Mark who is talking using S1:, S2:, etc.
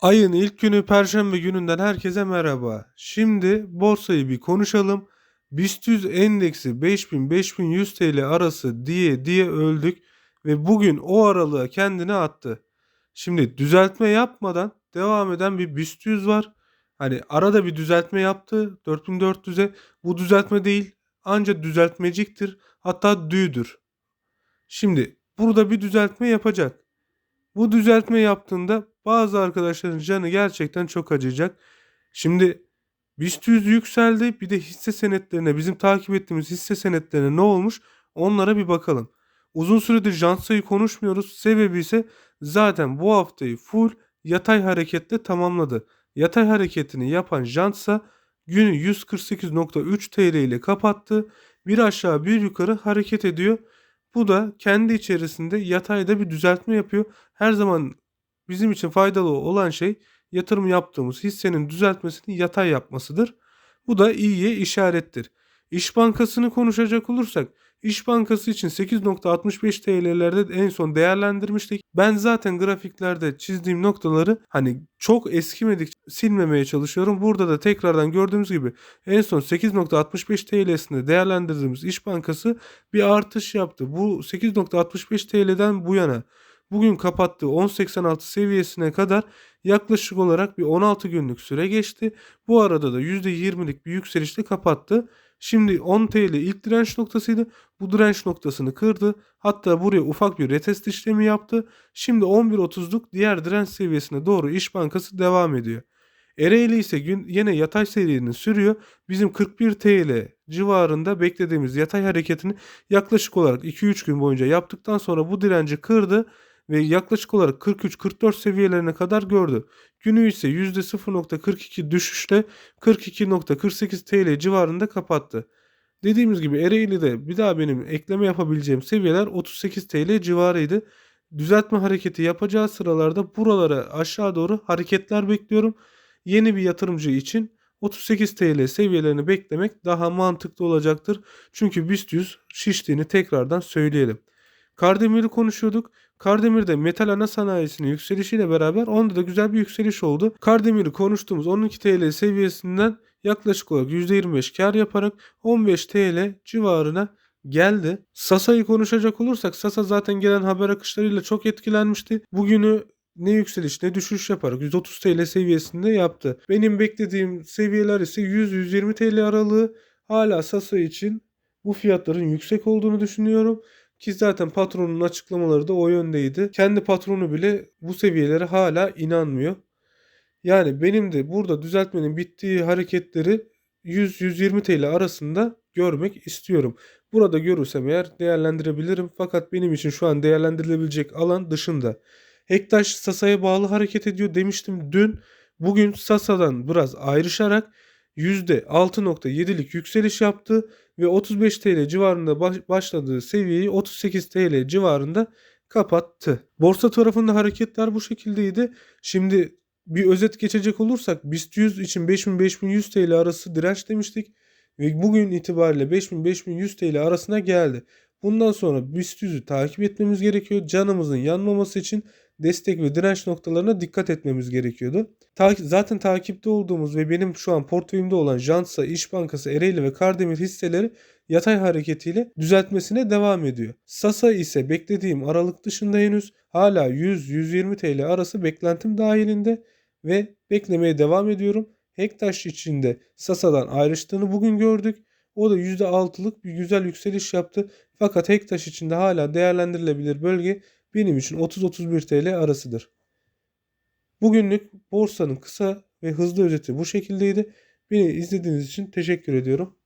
S1: Ayın ilk günü Perşembe gününden herkese merhaba. Şimdi borsayı bir konuşalım. BIST 100 endeksi 5000-5100 TL arası diye diye öldük ve bugün o aralığa kendini attı. Şimdi düzeltme yapmadan devam eden bir BIST 100 var. Hani arada bir düzeltme yaptı 4400'e. Bu düzeltme değil ancak düzeltmeciktir hatta düğüdür. Şimdi burada bir düzeltme yapacak. Bu düzeltme yaptığında bazı arkadaşların canı gerçekten çok acıyacak. Şimdi BIST 100 yükseldi. Bir de hisse senetlerine, bizim takip ettiğimiz hisse senetlerine ne olmuş? Onlara bir bakalım. Uzun süredir Jansa'yı konuşmuyoruz. Sebebi ise zaten bu haftayı full yatay hareketle tamamladı. Yatay hareketini yapan Jansa günü 148.3 TL ile kapattı. Bir aşağı bir yukarı hareket ediyor. Bu da kendi içerisinde yatayda bir düzeltme yapıyor. Her zaman bizim için faydalı olan şey yatırım yaptığımız hissenin düzeltmesini yatay yapmasıdır. Bu da iyiye işarettir. İş Bankası'nı konuşacak olursak İş Bankası için 8.65 TL'lerde en son değerlendirmiştik. Ben zaten grafiklerde çizdiğim noktaları hani çok eskimedik silmemeye çalışıyorum. Burada da tekrardan gördüğümüz gibi en son 8.65 TL'sinde değerlendirdiğimiz İş Bankası bir artış yaptı. Bu 8.65 TL'den bu yana bugün kapattığı 10.86 seviyesine kadar yaklaşık olarak bir 16 günlük süre geçti. Bu arada da %20'lik bir yükselişle kapattı. Şimdi 10 TL ilk direnç noktasıydı. Bu direnç noktasını kırdı. Hatta buraya ufak bir retest işlemi yaptı. Şimdi 11.30'luk diğer direnç seviyesine doğru İş Bankası devam ediyor. Ereğli ise gün yine yatay serinin sürüyor. Bizim 41 TL civarında beklediğimiz yatay hareketini yaklaşık olarak 2-3 gün boyunca yaptıktan sonra bu direnci kırdı ve yaklaşık olarak 43-44 seviyelerine kadar gördü. Günü ise %0.42 düşüşle 42.48 TL civarında kapattı. Dediğimiz gibi Ereğli'de bir daha benim ekleme yapabileceğim seviyeler 38 TL civarıydı. Düzeltme hareketi yapacağı sıralarda buralara aşağı doğru hareketler bekliyorum. Yeni bir yatırımcı için 38 TL seviyelerini beklemek daha mantıklı olacaktır. Çünkü BIST 100 şiştiğini tekrardan söyleyelim. Kardemir'i konuşuyorduk. Kardemir'de metal ana sanayisinin yükselişiyle beraber onda da güzel bir yükseliş oldu. Kardemir'i konuştuğumuz 12 TL seviyesinden yaklaşık olarak %25 kar yaparak 15 TL civarına geldi. Sasa'yı konuşacak olursak Sasa zaten gelen haber akışlarıyla çok etkilenmişti. Bugünü ne yükseliş ne düşüş yaparak 130 TL seviyesinde yaptı. Benim beklediğim seviyeler ise 100-120 TL aralığı. Hala Sasa için bu fiyatların yüksek olduğunu düşünüyorum. Ki zaten patronun açıklamaları da o yöndeydi. Kendi patronu bile bu seviyelere hala inanmıyor. Yani benim de burada düzeltmenin bittiği hareketleri 100-120 TL arasında görmek istiyorum. Burada görürsem eğer değerlendirebilirim. Fakat benim için şu an değerlendirilebilecek alan dışında. Hektaş Sasa'ya bağlı hareket ediyor demiştim dün. Bugün Sasa'dan biraz ayrışarak %6.7'lik yükseliş yaptı ve 35 TL civarında başladığı seviyeyi 38 TL civarında kapattı. Borsa tarafında hareketler bu şekildeydi. Şimdi bir özet geçecek olursak BIST 100 için 5000-5100 TL arası direnç demiştik ve bugün itibariyle 5000-5100 TL arasına geldi. Bundan sonra BIST 100'ü takip etmemiz gerekiyor. Canımızın yanmaması için destek ve direnç noktalarına dikkat etmemiz gerekiyordu. Ta zaten takipte olduğumuz ve benim şu an portföyümde olan Jansa, İş Bankası, Ereğli ve Kardemir hisseleri yatay hareketiyle düzeltmesine devam ediyor. Sasa ise beklediğim aralık dışında henüz hala 100-120 TL arası beklentim dahilinde ve beklemeye devam ediyorum. Hektaş içinde Sasa'dan ayrıştığını bugün gördük. O da %6'lık bir güzel yükseliş yaptı. Fakat Hektaş içinde hala değerlendirilebilir bölge benim için 30-31 TL arasıdır. Bugünlük borsanın kısa ve hızlı özeti bu şekildeydi. Beni izlediğiniz için teşekkür ediyorum.